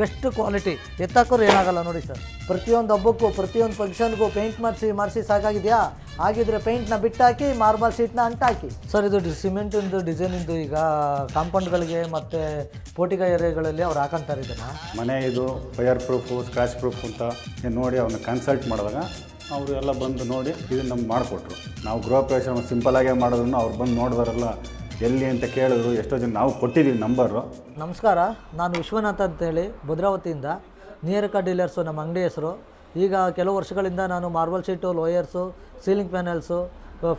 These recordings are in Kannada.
Best quality. ಎತ್ತಾಕೋರು ಏನಾಗಲ್ಲ ನೋಡಿ ಸರ್. ಪ್ರತಿಯೊಂದು ಹಬ್ಬಕ್ಕೂ, ಪ್ರತಿಯೊಂದು ಫಂಕ್ಷನ್ಗೂ ಪೇಂಟ್ ಮಾಡಿಸಿ ಮಾಡಿಸಿ ಸಾಕಾಗಿದೆಯಾ? ಆಗಿದ್ರೆ ಪೇಂಟ್ನ ಬಿಟ್ಟಾಕಿ ಮಾರ್ಬಲ್ ಶೀಟ್ನ ಅಂಟಾಕಿ. ಸರ್, ಇದು ಸಿಮೆಂಟಿಂದು ಡಿಸೈನಿಂದು ಈಗ ಕಾಂಪೌಂಡ್ಗಳಿಗೆ ಮತ್ತು ಪೋಟಿಗ ಏರಿಯಾಗಳಲ್ಲಿ ಅವ್ರು ಹಾಕಂತಾರೆ ಇದನ್ನು. ಮನೆ ಇದು ಫೈರ್ ಪ್ರೂಫು ಸ್ಕ್ರಾಚ್ ಪ್ರೂಫ್ ಅಂತ ನೋಡಿ ಅವನ್ನ ಕನ್ಸಲ್ಟ್ ಮಾಡಿದಾಗ ಅವರು ಎಲ್ಲ ಬಂದು ನೋಡಿ ಇದನ್ನು ನಮ್ಗೆ ಮಾಡಿಕೊಟ್ರು. ನಾವು ಗೃಹ ಪ್ರವೇಶ ಸಿಂಪಲಾಗೇ ಮಾಡಿದ್ರು, ಅವ್ರು ಬಂದು ನೋಡಿದಾರೆಲ್ಲ ಎಲ್ಲಿ ಅಂತ ಕೇಳಿದ್ರು ಎಷ್ಟೋ ಜನ ನಾವು ಕೊಟ್ಟಿದ್ದೀವಿ ನಂಬರು. ನಮಸ್ಕಾರ, ನಾನು ವಿಶ್ವನಾಥ್ ಅಂತೇಳಿ, ಭದ್ರಾವತಿಯಿಂದ ನಿಯರಕ ಡೀಲರ್ಸು, ನಮ್ಮ ಅಂಗಡಿ ಹೆಸರು. ಈಗ ಕೆಲವು ವರ್ಷಗಳಿಂದ ನಾನು marble sheet, louvers, ceiling panels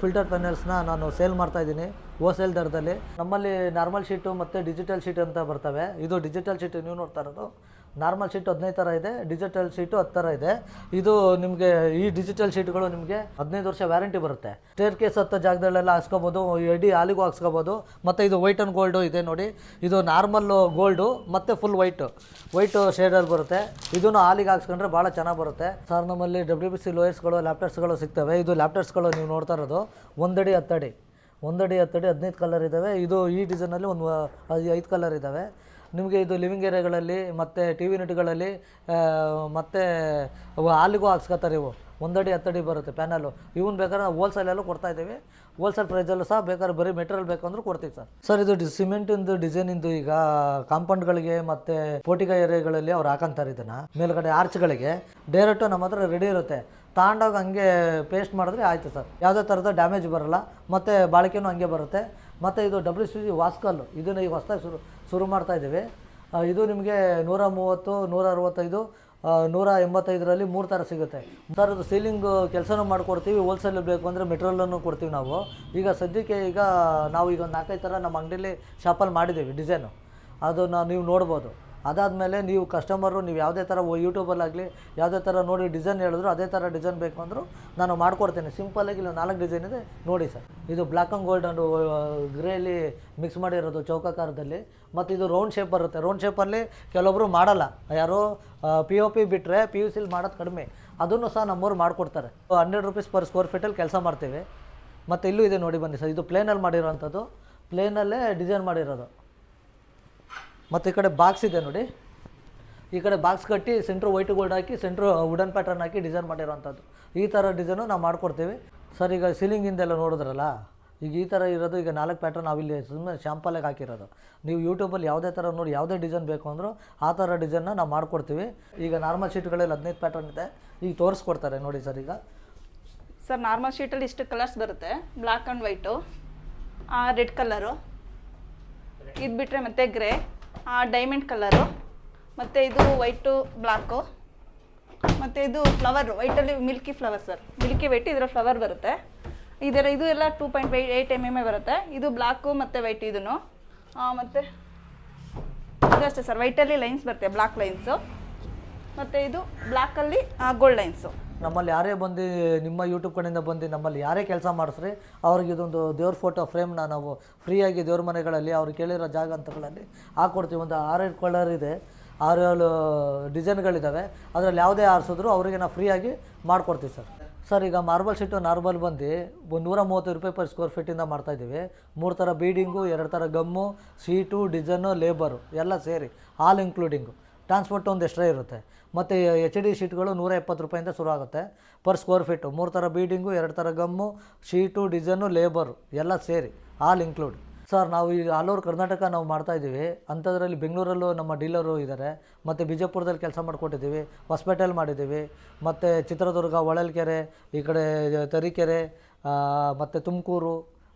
filter ಪ್ಯಾನೆಲ್ಸ್ನ ನಾನು ಸೇಲ್ ಮಾಡ್ತಾ ಮಾಡ್ತಾಯಿದ್ದೀನಿ ಹೋಲ್ಸೇಲ್ ದರದಲ್ಲಿ. ನಮ್ಮಲ್ಲಿ ನಾರ್ಮಲ್ ಶೀಟು ಮತ್ತು ಡಿಜಿಟಲ್ ಶೀಟ್ ಅಂತ ಬರ್ತವೆ. ಇದು ಡಿಜಿಟಲ್ ಶೀಟ್ ನೀವು ನೋಡ್ತಾ ಇರೋದು. ನಾರ್ಮಲ್ ಶೀಟ್ ಹದಿನೈದು ಥರ ಇದೆ ಡಿಜಿಟಲ್ ಶೀಟು ಹತ್ತು ಥರ ಇದೆ. ಇದು ನಿಮಗೆ ಈ ಡಿಜಿಟಲ್ ಶೀಟ್ಗಳು ನಿಮಗೆ ಹದಿನೈದು ವರ್ಷ ವ್ಯಾರಂಟಿ ಬರುತ್ತೆ. ಸ್ಟೇರ್ ಕೇಸ್ ಹತ್ತ ಜಾಗದಲ್ಲೆಲ್ಲ ಹಾಕ್ಸ್ಕೊಬೋದು ಎಡಿ ಹಾಲಿಗೂ ಹಾಕ್ಸ್ಕೋಬೋದು, ಮತ್ತು ಇದು ವೈಟ್ ಆ್ಯಂಡ್ ಗೋಲ್ಡು ಇದೆ ನೋಡಿ. ಇದು ನಾರ್ಮಲ್ಲು ಗೋಲ್ಡು ಮತ್ತು ಫುಲ್ ವೈಟು ವೈಟು ಶೇಡಲ್ಲಿ ಬರುತ್ತೆ. ಇದನ್ನು ಹಾಲಿಗೆ ಹಾಕ್ಸ್ಕೊಂಡ್ರೆ ಭಾಳ ಚೆನ್ನಾಗಿ ಬರುತ್ತೆ. ಸರ್ ನಮ್ಮಲ್ಲಿ ಡಬ್ಲ್ಯೂ ಬಿ ಸಿ ಲೋಯರ್ಸ್ಗಳು ಲ್ಯಾಪ್ಟಾಪ್ಸ್ಗಳು ಸಿಗ್ತವೆ. ಇದು ಲ್ಯಾಪ್ಟಾಪ್ಸ್ಗಳು ನೀವು ನೋಡ್ತಾ ಇರೋದು. ಒಂದಡಿ ಹತ್ತಡಿ. ಒಂದಡಿ ಹತ್ತಡಿ ಹದಿನೈದು ಕಲರ್ ಇದ್ದಾವೆ ಇದು ಈ ಡಿಸೈನಲ್ಲಿ ಒಂದು, ಐದು ಕಲರ್ ಇದ್ದಾವೆ ನಿಮಗೆ ಇದು ಲಿವಿಂಗ್ ಏರಿಯಾಗಳಲ್ಲಿ ಮತ್ತು ಟಿ ವಿ ನೆಟ್ಗಳಲ್ಲಿ ಮತ್ತು ಹಾಲಿಗೂ ಹಾಕ್ಸ್ಕೊತಾರೆ ಇವು. ಒಂದಡಿ ಹತ್ತಡಿ ಬರುತ್ತೆ ಪ್ಯಾನಲ್ಲು ಇವನ್ ಬೇಕಾದ್ರೆ ನಾವು ಹೋಲ್ಸೇಲಲ್ಲೂ ಕೊಡ್ತಾ ಇದ್ದೀವಿ. ಹೋಲ್ಸೇಲ್ ಪ್ರೈಸಲ್ಲೂ ಸಹ ಬೇಕಾದ್ರೆ ಬರೀ ಮೆಟೀರಿಯಲ್ ಬೇಕಂದ್ರೂ ಕೊಡ್ತೀವಿ ಸರ್. ಸರ್ ಇದು ಡಿ ಸಿಮೆಂಟಿಂದು ಡಿಸೈನಿಂದು ಈಗ ಕಾಂಪೌಂಡ್ಗಳಿಗೆ ಮತ್ತು ಪೋಟಿಕ ಏರಿಯಾಗಳಲ್ಲಿ ಅವ್ರು ಹಾಕಂತಾರೆ ಇದನ್ನು. ಮೇಲ್ಗಡೆ ಆರ್ಚ್ಗಳಿಗೆ ಡೈರೆಕ್ಟು ನಮ್ಮ ಹತ್ರ ರೆಡಿ ಇರುತ್ತೆ. ತಗೊಂಡೋಗಿ ಹಂಗೆ ಪೇಸ್ಟ್ ಮಾಡಿದ್ರೆ ಆಯಿತು ಸರ್. ಯಾವುದೇ ಥರದ ಡ್ಯಾಮೇಜ್ ಬರೋಲ್ಲ. ಮತ್ತು ಬಾಳಿಕೆನೂ ಹಂಗೆ ಬರುತ್ತೆ. ಮತ್ತು ಇದು ಡಬ್ಲ್ಯೂ ಸಿ ವಾಸ್ಕಲ್ಲು ಇದನ್ನು ಈಗ ಹೊಸ್ದಾಗಿ ಶುರು ಶುರು ಇದ್ದೇವೆ. ಇದು ನಿಮಗೆ ನೂರ ಮೂವತ್ತು, ನೂರ ಅರವತ್ತೈದು ನೂರ ಎಂಬತ್ತೈದರಲ್ಲಿ ಮೂರು ಥರ ಸಿಗುತ್ತೆ. ಸರ್ ಸೀಲಿಂಗು ಸೀಲಿಂಗ್ ಕೆಲಸನೂ ಮಾಡಿಕೊಡ್ತೀವಿ ಹೋಲ್ಸೇಲ್ ಬೇಕು ಅಂದರೆ ಮೆಟೀರಿಯಲನ್ನು ಕೊಡ್ತೀವಿ ನಾವು. ಈಗ ಸದ್ಯಕ್ಕೆ ಈಗ ನಾವು ಈಗ ಒಂದು ನಾಲ್ಕೈದು ಥರ ನಮ್ಮ ಅಂಗಡಿಯಲ್ಲಿ ಶಾಪಲ್ಲಿ ಮಾಡಿದ್ದೀವಿ ಡಿಸೈನು ಅದನ್ನು ನೀವು ನೋಡ್ಬೋದು. ಅದಾದಮೇಲೆ ನೀವು ಕಸ್ಟಮರು ನೀವು ಯಾವುದೇ ಥರ ಯೂಟ್ಯೂಬಲ್ಲಾಗಲಿ ಯಾವುದೇ ಥರ ನೋಡಿ ಡಿಸೈನ್ ಹೇಳಿದ್ರು ಅದೇ ಥರ ಡಿಸೈನ್ ಬೇಕು ಅಂದರೂ ನಾನು ಮಾಡ್ಕೊಡ್ತೇನೆ. ಸಿಂಪಲ್ಲಾಗಿ ಇಲ್ಲ ನಾಲ್ಕು ಡಿಸೈನ್ ಇದೆ, ನೋಡಿ ಸರ್. ಇದು ಬ್ಲ್ಯಾಕ್ ಆ್ಯಂಡ್ ಗೋಲ್ಡ್ ಆ್ಯಂಡ್ ಗ್ರೇಲಿ ಮಿಕ್ಸ್ ಮಾಡಿರೋದು ಚೌಕಾಕಾರದಲ್ಲಿ. ಮತ್ತು ಇದು ರೌಂಡ್ ಶೇಪ್ ಬರುತ್ತೆ. ರೌಂಡ್ ಶೇಪಲ್ಲಿ ಕೆಲವೊಬ್ಬರು ಮಾಡಲ್ಲ. ಯಾರು ಪಿ ಒ ಪಿ ಬಿಟ್ಟರೆ ಪಿ ಯು ಸಿಲಿ ಮಾಡೋದು ಕಡಿಮೆ. ಅದನ್ನು ಸಹ ನಮ್ಮೂರು ಮಾಡಿಕೊಡ್ತಾರೆ. ಹಂಡ್ರೆಡ್ ರುಪೀಸ್ ಪರ್ ಸ್ಕ್ವೇರ್ ಫೀಟಲ್ಲಿ ಕೆಲಸ ಮಾಡ್ತೀವಿ. ಮತ್ತು ಇಲ್ಲೂ ಇದೆ ನೋಡಿ ಬನ್ನಿ ಸರ್. ಇದು ಪ್ಲೇನಲ್ಲಿ ಮಾಡಿರೋವಂಥದ್ದು ಪ್ಲೇನಲ್ಲೇ ಡಿಸೈನ್ ಮಾಡಿರೋದು. ಮತ್ತು ಈ ಕಡೆ ಬಾಕ್ಸ್ ಇದೆ ನೋಡಿ. ಈ ಕಡೆ ಬಾಕ್ಸ್ ಕಟ್ಟಿ ಸೆಂಟ್ರ್ ವೈಟ್ ಗೋಲ್ಡ್ ಹಾಕಿ ಸೆಂಟ್ರ್ ವುಡನ್ ಪ್ಯಾಟರ್ನ್ ಹಾಕಿ ಡಿಸೈನ್ ಮಾಡಿರೋವಂಥದ್ದು. ಈ ಥರ ಡಿಸೈನು ನಾವು ಮಾಡಿಕೊಡ್ತೀವಿ. ಸರ್ ಈಗ ಸೀಲಿಂಗಿಂದೆಲ್ಲ ನೋಡಿದ್ರಲ್ಲ, ಈಗ ಈ ಥರ ಇರೋದು, ಈಗ ನಾಲ್ಕು ಪ್ಯಾಟರ್ನ್ ನಾವಿಲ್ಲಿ ಸುಮ್ಮನೆ ಶಾಂಪಲಾಗಿ ಹಾಕಿರೋದು. ನೀವು ಯೂಟ್ಯೂಬಲ್ಲಿ ಯಾವುದೇ ಥರ ನೋಡಿ, ಯಾವುದೇ ಡಿಸೈನ್ ಬೇಕು ಅಂದರೂ ಆ ಥರ ಡಿಸೈನ್ನ ನಾವು ಮಾಡಿಕೊಡ್ತೀವಿ. ಈಗ ನಾರ್ಮಲ್ ಶೀಟ್ಗಳಲ್ಲಿ ಹದಿನೈದು ಪ್ಯಾಟರ್ನ್ ಇದೆ. ಈಗ ತೋರಿಸ್ಕೊಡ್ತಾರೆ ನೋಡಿ ಸರ್ ಈಗ. ಸರ್ ನಾರ್ಮಲ್ ಶೀಟಲ್ಲಿ ಇಷ್ಟು ಕಲರ್ಸ್ ಬರುತ್ತೆ. Black and white red colour ಇದು ಬಿಟ್ಟರೆ ಮತ್ತೆ ಗ್ರೇ ಡೈಮಂಡ್ ಕಲರು ಮತ್ತು ಇದು ವೈಟು ಬ್ಲ್ಯಾಕು ಮತ್ತು ಇದು flower ವೈಟಲ್ಲಿ milky flower sir milky white ಇದರ ಫ್ಲವರ್ ಬರುತ್ತೆ. ಇದರ, ಇದು ಎಲ್ಲ two point Y eight M M A ಬರುತ್ತೆ. ಇದು ಬ್ಲ್ಯಾಕು ಮತ್ತು ವೈಟ್ ಇದನ್ನು. ಮತ್ತು ಇದು ಅಷ್ಟೇ ಸರ್ ವೈಟಲ್ಲಿ ಲೈನ್ಸ್ ಬರುತ್ತೆ ಬ್ಲ್ಯಾಕ್ ಲೈನ್ಸು ಮತ್ತು ಇದು ಬ್ಲ್ಯಾಕಲ್ಲಿ ಗೋಲ್ಡ್ ಲೈನ್ಸು ನಮ್ಮಲ್ಲಿ ಯಾರೇ ಬಂದು ನಿಮ್ಮ ಯೂಟ್ಯೂಬ್ ಕಡೆಯಿಂದ ಬಂದು ನಮ್ಮಲ್ಲಿ ಯಾರೇ ಕೆಲಸ ಮಾಡಿಸ್ರಿ, ಅವ್ರಿಗೆ ಇದೊಂದು ದೇವ್ರ ಫೋಟೋ ಫ್ರೇಮ್ನ ನಾವು ಫ್ರೀಯಾಗಿ ದೇವ್ರ ಮನೆಗಳಲ್ಲಿ ಅವ್ರು ಕೇಳಿರೋ ಜಾಗ ಅಂತಗಳಲ್ಲಿ ಹಾಕ್ಕೊಡ್ತೀವಿ ಒಂದು ಆರೇಳು ಕಲರ್ ಇದೆ, ಆರೇಳು ಡಿಸೈನ್ಗಳಿದ್ದಾವೆ. ಅದರಲ್ಲಿ ಯಾವುದೇ ಆರಿಸಿದ್ರು ಅವರಿಗೆ ನಾವು ಫ್ರೀಯಾಗಿ ಮಾಡಿಕೊಡ್ತೀವಿ ಸರ್. ಸರ್, ಈಗ ಮಾರ್ಬಲ್ ಶೀಟು ನಾರ್ಮಲ್ ಬಂದು ಒಂದು ನೂರ ಮೂವತ್ತು ರೂಪಾಯಿ ಪರ್ ಸ್ಕ್ವೇರ್ ಫೀಟಿಂದ ಮಾಡ್ತಾಯಿದ್ದೀವಿ ಮೂರು ಥರ ಬೀಡಿಂಗು ಎರಡು ಥರ ಗಮ್ಮು ಸೀಟು ಡಿಸೈನು ಲೇಬರು ಎಲ್ಲ ಸೇರಿ ಆಲ್ ಇನ್ಕ್ಲೂಡಿಂಗು ಟ್ರಾನ್ಸ್ಪೋರ್ಟ್ ಒಂದು ಎಕ್ಸ್ಟ್ರಾ ಇರುತ್ತೆ. ಮತ್ತು ಎಚ್ ಡಿ ಶೀಟ್ಗಳು ನೂರ ಎಪ್ಪತ್ತು ರೂಪಾಯಿಂದ ಶುರು ಆಗುತ್ತೆ. ಪರ್ ಸ್ಕ್ವೇರ್ ಫೀಟು ಮೂರು ಥರ ಬೀಡಿಂಗು, ಎರಡು ಥರ ಗಮ್ಮು, ಶೀಟು, ಡಿಸೈನು, ಲೇಬರು ಎಲ್ಲ ಸೇರಿ, ಆಲ್ ಇನ್ಕ್ಲೂಡ್ ಸರ್, ನಾವು ಈಗ ಆಲ್ ಓವರ್ ಕರ್ನಾಟಕ ನಾವು ಮಾಡ್ತಾ ಇದ್ದೀವಿ. ಅಂಥದ್ರಲ್ಲಿ ಬೆಂಗಳೂರಲ್ಲೂ ನಮ್ಮ ಡೀಲರು ಇದ್ದಾರೆ. ಮತ್ತು ಬಿಜಾಪುರದಲ್ಲಿ ಕೆಲಸ ಮಾಡಿಕೊಟ್ಟಿದ್ದೀವಿ. ಹೊಸಪೇಟೆಯಲ್ಲಿ ಮಾಡಿದ್ದೀವಿ. ಮತ್ತು ಚಿತ್ರದುರ್ಗ, ಹೊಳಲ್ಕೆರೆ, ಈ ಕಡೆ ತರೀಕೆರೆ ಮತ್ತು ತುಮಕೂರು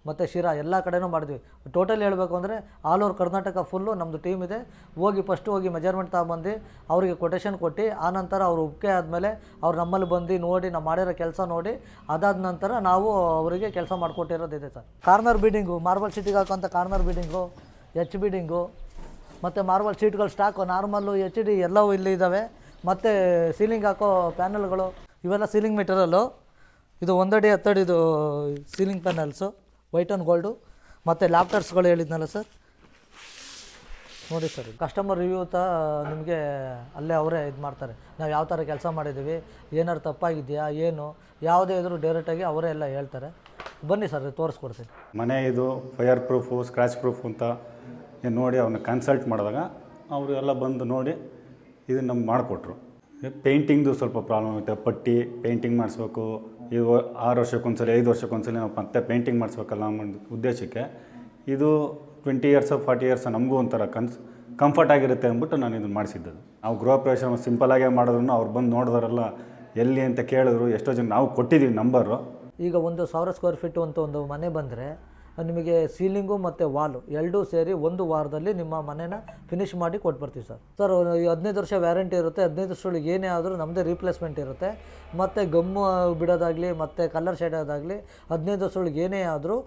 ಮತ್ತು ಶಿರಾ ಎಲ್ಲ ಕಡೆನೂ ಮಾಡಿದ್ವಿ. ಟೋಟಲ್ ಹೇಳಬೇಕು ಅಂದರೆ ಆಲ್ ಓವರ್ ಕರ್ನಾಟಕ ಫುಲ್ಲು ನಮ್ಮದು ಟೀಮ್ ಇದೆ. ಹೋಗಿ ಫಸ್ಟು ಹೋಗಿ ಮೆಜರ್ಮೆಂಟ್ ತಗೊಂಬಂದು ಅವರಿಗೆ ಕೊಟೇಶನ್ ಕೊಟ್ಟು ಆನಂತರ ಅವರು ಒಪ್ಪಿಗೆ ಆದಮೇಲೆ ಅವ್ರು ನಮ್ಮಲ್ಲಿ ಬಂದು ನೋಡಿ, ನಾವು ಮಾಡಿರೋ ಕೆಲಸ ನೋಡಿ, ಅದಾದ ನಂತರ ನಾವು ಅವರಿಗೆ ಕೆಲಸ ಮಾಡಿಕೊಟ್ಟಿರೋದಿದೆ ಸರ್. ಕಾರ್ನರ್ ಬೀಡಿಂಗು ಮಾರ್ಬಲ್ ಸೀಟಿಗೆ ಹಾಕೋಂಥ ಕಾರ್ನರ್ ಬೀಡಿಂಗು ಎಚ್ ಬೀಡಿಂಗು ಮತ್ತು ಮಾರ್ಬಲ್ ಶೀಟ್ಗಳು ಸ್ಟಾಕು ನಾರ್ಮಲ್ಲು ಎಚ್ ಡಿ ಎಲ್ಲವೂ ಇಲ್ಲಿ ಇದ್ದಾವೆ ಮತ್ತು ಸೀಲಿಂಗ್ ಹಾಕೋ ಪ್ಯಾನಲ್ಗಳು ಇವೆಲ್ಲ ಸೀಲಿಂಗ್ ಮೆಟೀರಿಯಲ್ಲು ಇದು ಒಂದಡಿ ಹತ್ತಡಿದು ceiling panels white and gold ಮತ್ತು ಲ್ಯಾಪ್ಟಾಪ್ಸ್ಗಳು ಹೇಳಿದ್ನಲ್ಲ ಸರ್? ನೋಡಿ ಸರ್ ಕಸ್ಟಮರ್ ರಿವ್ಯೂ ತ ನಿಮಗೆ ಅಲ್ಲೇ ಅವರೇ ಇದು ಮಾಡ್ತಾರೆ. ನಾವು ಯಾವ ಥರ ಕೆಲಸ ಮಾಡಿದ್ದೀವಿ ಏನಾರು ತಪ್ಪಾಗಿದೆಯಾ, ಏನು, ಯಾವುದೇ ಇದ್ರೂ ಡೈರೆಕ್ಟಾಗಿ ಅವರೇ ಎಲ್ಲ ಹೇಳ್ತಾರೆ. ಬನ್ನಿ ಸರ್, ತೋರಿಸ್ಕೊಡ್ತೀನಿ. ಮನೆ ಇದು ಫೈರ್ ಪ್ರೂಫು ಸ್ಕ್ರಾಚ್ ಪ್ರೂಫ್ ಅಂತ ನೋಡಿ ಅವನ್ನ ಕನ್ಸಲ್ಟ್ ಮಾಡಿದಾಗ ಅವರು ಎಲ್ಲ ಬಂದು ನೋಡಿ ಇದನ್ನು ನಮ್ಗೆ ಮಾಡಿಕೊಟ್ರು. ಪೇಂಟಿಂಗ್ದು ಸ್ವಲ್ಪ ಪ್ರಾಬ್ಲಮ್ ಆಗುತ್ತೆ. ಪಟ್ಟಿ ಪೇಂಟಿಂಗ್ ಮಾಡಿಸ್ಬೇಕು. ಇದು ಆರು ವರ್ಷಕ್ಕೊಂದ್ಸಲಿ, ಐದು ವರ್ಷಕ್ಕೊಂದ್ಸಲಿ ನಾವು ಮತ್ತೆ ಪೇಂಟಿಂಗ್ ಮಾಡಿಸ್ಬೇಕಲ್ಲ ಅನ್ನೋ ಉದ್ದೇಶಕ್ಕೆ. ಇದು ಟ್ವೆಂಟಿ ಇಯರ್ಸ್ ಫಾರ್ಟಿ ಇಯರ್ಸ್ ನಮಗೂ ಒಂಥರ ಕನ್ಸ್ ಕಂಫರ್ಟ್ ಆಗಿರುತ್ತೆ ಅಂದ್ಬಿಟ್ಟು ನಾನು ಇದನ್ನು ಮಾಡಿಸಿದ್ದದು ನಾವು ಗೃಹ ಪ್ರವೇಶ ಸಿಂಪಲಾಗೇ ಮಾಡಿದ್ರು ಅವ್ರು ಬಂದು ನೋಡಿದ್ರಲ್ಲ, ಎಲ್ಲಿ ಅಂತ ಕೇಳಿದ್ರು, ಎಷ್ಟೋ ಜನ ನಾವು ಕೊಟ್ಟಿದ್ದೀವಿ ನಂಬರು ಈಗ ಒಂದು ಸಾವಿರ ಸ್ಕ್ವೇರ್ ಫೀಟು ಅಂತ ಒಂದು ಮನೆ ಬಂದರೆ ನಿಮಗೆ ಸೀಲಿಂಗು ಮತ್ತು ವಾಲು ಎರಡೂ ಸೇರಿ ಒಂದು ವಾರದಲ್ಲಿ ನಿಮ್ಮ ಮನೇನ ಫಿನಿಷ್ ಮಾಡಿ ಕೊಟ್ಬರ್ತೀವಿ ಸರ್. ಸರ್ ಹದಿನೈದು ವರ್ಷ ವ್ಯಾರಂಟಿ ಇರುತ್ತೆ. ಹದಿನೈದು ವರ್ಷಗಳು ಏನೇ ಆದರೂ ನಮ್ಮದೇ ರೀಪ್ಲೇಸ್ಮೆಂಟ್ ಇರುತ್ತೆ. ಮತ್ತು ಗಮ್ಮು ಬಿಡೋದಾಗಲಿ, ಮತ್ತು ಕಲರ್ ಶೇಡ್ ಆದಾಗಲಿ ಹದಿನೈದು ವರ್ಷಗಳು ಏನೇ ಆದರೂ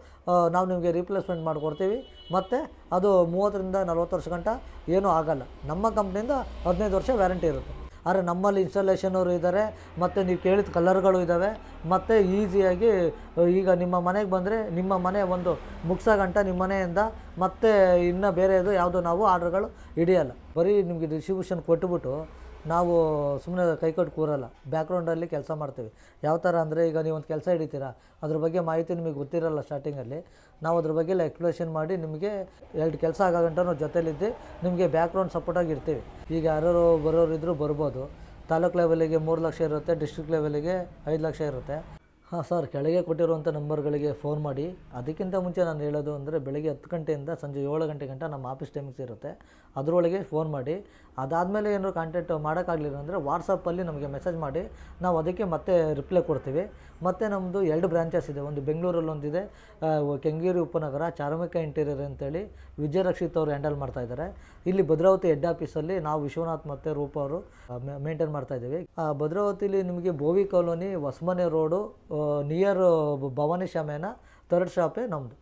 ನಾವು ನಿಮಗೆ ರೀಪ್ಲೇಸ್ಮೆಂಟ್ ಮಾಡಿಕೊಡ್ತೀವಿ. ಮತ್ತು ಅದು ಮೂವತ್ತರಿಂದ ನಲ್ವತ್ತು ವರ್ಷ ಗಂಟ ಏನೂ ಆಗಲ್ಲ. ನಮ್ಮ ಕಂಪ್ನಿಯಿಂದ ಹದಿನೈದು ವರ್ಷ ವ್ಯಾರಂಟಿ ಇರುತ್ತೆ. ಆದರೆ ನಮ್ಮಲ್ಲಿ ಇನ್ಸ್ಟಾಲೇಷನವರು ಇದ್ದಾರೆ ಮತ್ತು ನೀವು ಕೇಳಿದ ಕಲರ್ಗಳು ಇದ್ದಾವೆ ಮತ್ತು ಈಸಿಯಾಗಿ ಈಗ ನಿಮ್ಮ ಮನೆಗೆ ಬಂದರೆ ನಿಮ್ಮ ಮನೆ ಒಂದು ಮುಗ್ಸೋ ಗಂಟ ನಿಮ್ಮ ಮನೆಯಿಂದ, ಮತ್ತೆ ಇನ್ನು ಬೇರೆದು ಯಾವುದು ನಾವು ಆರ್ಡ್ರ್ಗಳು ಹಿಡಿಯಲ್ಲ. ಬರೀ ನಿಮಗೆ ಡಿಸ್ಟ್ರಿಬ್ಯೂಷನ್ ಕೊಟ್ಬಿಟ್ಟು ನಾವು ಸುಮ್ಮನೆ ಕೈಕೊಟ್ಟು ಕೂರಲ್ಲ. ಬ್ಯಾಕ್ಗ್ರೌಂಡಲ್ಲಿ ಕೆಲಸ ಮಾಡ್ತೀವಿ. ಯಾವ ಥರ ಅಂದರೆ ಈಗ ನೀವು ಒಂದು ಕೆಲಸ ಹಿಡಿತೀರಾ? ಅದ್ರ ಬಗ್ಗೆ ಮಾಹಿತಿ ನಿಮಗೆ ಗೊತ್ತಿರಲ್ಲ ಸ್ಟಾರ್ಟಿಂಗಲ್ಲಿ ನಾವು ಅದ್ರ ಬಗ್ಗೆ ಎಲ್ಲ ಎಕ್ಸ್ಪ್ಲೇಷನ್ ಮಾಡಿ ನಿಮಗೆ ಎರಡು ಕೆಲಸ ಆಗೋ ಗಂಟ ನಾವು ಜೊತೆಲಿದ್ದು ನಿಮಗೆ ಬ್ಯಾಕ್ಗ್ರೌಂಡ್ ಸಪೋರ್ಟಾಗಿ ಇರ್ತೀವಿ. ಈಗ ಯಾರು ಬರೋರು ಇದ್ದರೂ ಬರ್ಬೋದು. ತಾಲೂಕು ಲೆವೆಲಿಗೆ ಮೂರು ಲಕ್ಷ ಇರುತ್ತೆ ಡಿಸ್ಟ್ರಿಕ್ಟ್ ಲೆವೆಲಿಗೆ ಐದು ಲಕ್ಷ ಇರುತ್ತೆ. ಹಾಂ ಸರ್ ಕೆಳಗೆ ಕೊಟ್ಟಿರುವಂಥ ನಂಬರ್ಗಳಿಗೆ ಫೋನ್ ಮಾಡಿ. ಅದಕ್ಕಿಂತ ಮುಂಚೆ ನಾನು ಹೇಳೋದು ಅಂದರೆ ಬೆಳಗ್ಗೆ ಹತ್ತು ಗಂಟೆಯಿಂದ ಸಂಜೆ ಏಳು ಗಂಟೆ ಗಂಟ ನಮ್ಮ ಆಫೀಸ್ ಟೈಮಿಂಗ್ಸ್ ಇರುತ್ತೆ ಅದರೊಳಗೆ ಫೋನ್ ಮಾಡಿ. ಅದಾದಮೇಲೆ ಏನಾದ್ರು ಕಾಂಟ್ಯಾಕ್ಟ್ ಮಾಡೋಕ್ಕಾಗಲಿಲ್ಲ ಅಂದರೆ ವಾಟ್ಸಪ್ಪಲ್ಲಿ ನಮಗೆ ಮೆಸೇಜ್ ಮಾಡಿ. ನಾವು ಅದಕ್ಕೆ ಮತ್ತೆ ರಿಪ್ಲೈ ಕೊಡ್ತೀವಿ. ಮತ್ತು ನಮ್ಮದು ಎರಡು ಬ್ರಾಂಚಸ್ ಇದೆ. ಒಂದು ಬೆಂಗಳೂರಲ್ಲಿ ಒಂದಿದೆ. ಕೆಂಗೇರಿ ಉಪನಗರ ಚಾರ್ಮಿಕ ಇಂಟೀರಿಯರ್ ಅಂತೇಳಿ ವಿಜಯರಕ್ಷಿತ್ ಅವರು ಹ್ಯಾಂಡಲ್ ಮಾಡ್ತಾ ಇದ್ದಾರೆ. ಇಲ್ಲಿ ಭದ್ರಾವತಿ ಹೆಡ್ ಆಫೀಸಲ್ಲಿ ನಾವು ವಿಶ್ವನಾಥ್ ಮತ್ತು ರೂಪ ಅವರು ಮೇಂಟೈನ್ ಮಾಡ್ತಾ ಇದ್ದೀವಿ. ಆ, ಭದ್ರಾವತಿಲಿ ನಿಮಗೆ Bovi colony Hosamane road near Bhavani ಶಾಮೇನ third ಶಾಪೇ ನಮ್ಮದು